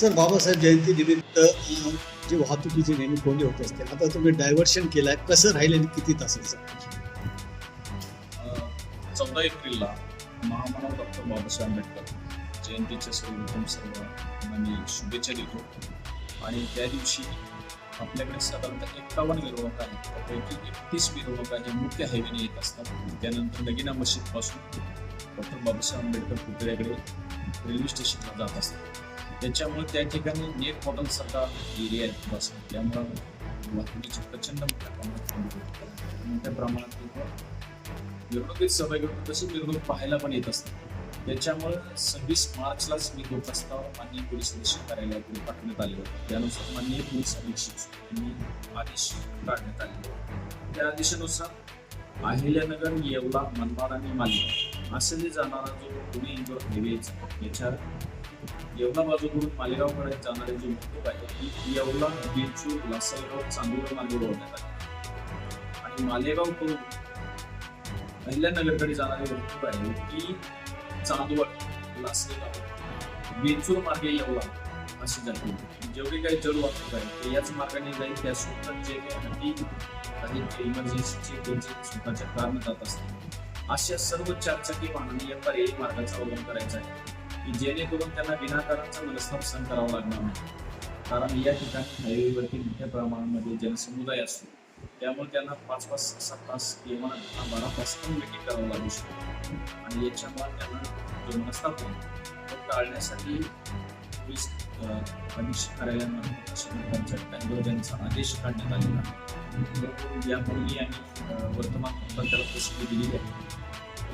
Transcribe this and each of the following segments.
Sir Babasaheb जयंती निमित्त जे वाहतुकीचे नेहमी कोंडे होत असते आता तुम्ही डायव्हर्शन केलाय कसं राहील आणि किती तासाचं चौदा एप्रिलला महामानव डॉक्टर बाबासाहेब आंबेडकर जयंतीच्या सर्वप्रथम सर्वांना मी शुभेच्छा देतो. आणि त्या दिवशी आपल्याकडे साधारणतः एकावन्न मिरवणूक आहेत. त्यापैकी एकतीस मिरवणुका आहे मुख्य हायवेने येत असतात. त्यानंतर नगिना मशीदपासून डॉक्टर बाबासाहेब आंबेडकर पुतळ्याकडे रेल्वे स्टेशनला जात असतात. त्याच्यामुळे त्या ठिकाणी एक मॉडेल सारखा एरिया आहे बस त्यामुळं वाहतुकीची प्रचंड मोठ्या प्रमाणात मोठ्या प्रमाणात लोकं मिरवणुकीत सहभागी होतो तशी मिरवणूक पाहायला पण येत असते त्याच्यामुळे सव्वीस मार्चलाच मी तो प्रस्ताव माननीय पोलीस अधीक्षक कार्यालयाकडे पाठवण्यात आले होते. त्यानुसार माननीय पोलीस अधीक्षक यांनी आदेश काढण्यात आले होते. त्या आदेशानुसार अहिल्यानगर येवला मनमाड आणि मालेगाव असं जे जाणारा जो पुणे इंदोर हायवे याच्या येवला बाजूकडून मालेगावकडे जाणारे जे वाहतूक आहे ती येवला बेचूर लासलगाव चांदूर मार्गे वळवण्यात आली. आणि मालेगाव करून अहिल्यानगरकडे जाणारी वाहतूक आहे ती चांदवड लासलगाव बेचूर मार्गे येवला अशी जाते जेवढी काही जड वाहतूक आहे ते याच मार्गाने जाईल त्या त्यासोबत जे काही काही इमर्जन्सीचे त्यांचे स्वतःच्या कारण जात असतात अशा सर्व चारचाकी वाहनांनी या पर्यायी मार्गाचा अवलंब करायचा आहे. की जेणेकरून त्यांना विनाकारांचा मनस्ताप सहन करावा लागणार नाही. कारण या ठिकाणी हायवेवरती मोठ्या प्रमाणामध्ये जनसमुदाय असतो. त्यामुळे त्यांना पाच पाच सात तास किंवा दहा बारा तास पण वेटिंग करावं लागू शकतो. आणि याच्यामुळे त्यांना जो मनस्ताप होईल तो टाळण्यासाठी पोलीस अधीक्षक कार्यालयांमध्ये अशा त्यांचा आदेश काढण्यात आलेला यापूर्वी आम्ही वर्तमानपत्रात प्रसिद्धी दिलेली आहे.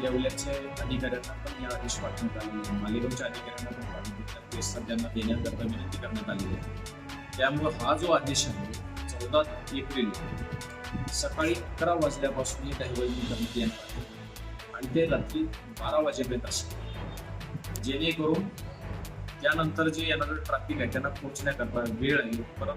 लेवलचे अधिकाऱ्यांना पण या आदेश पाठवण्यात आलेले आहे मालेगावच्या अधिकाऱ्यांना पण पाठवण्यात आले त्यांना देण्याकरता विनंती करण्यात आलेली आहे. त्यामुळं हा जो आदेश आहे चौदा एप्रिल सकाळी अकरा वाजल्यापासून हे डायव्हर्जन करण्यात येणार आहे. आणि ते रात्री बारा वाजेपर्यंत असेल जेणेकरून त्यानंतर जे येणारं ट्रॅफिक आहे त्यांना पोहोचण्याकरता वेळ आहे. परत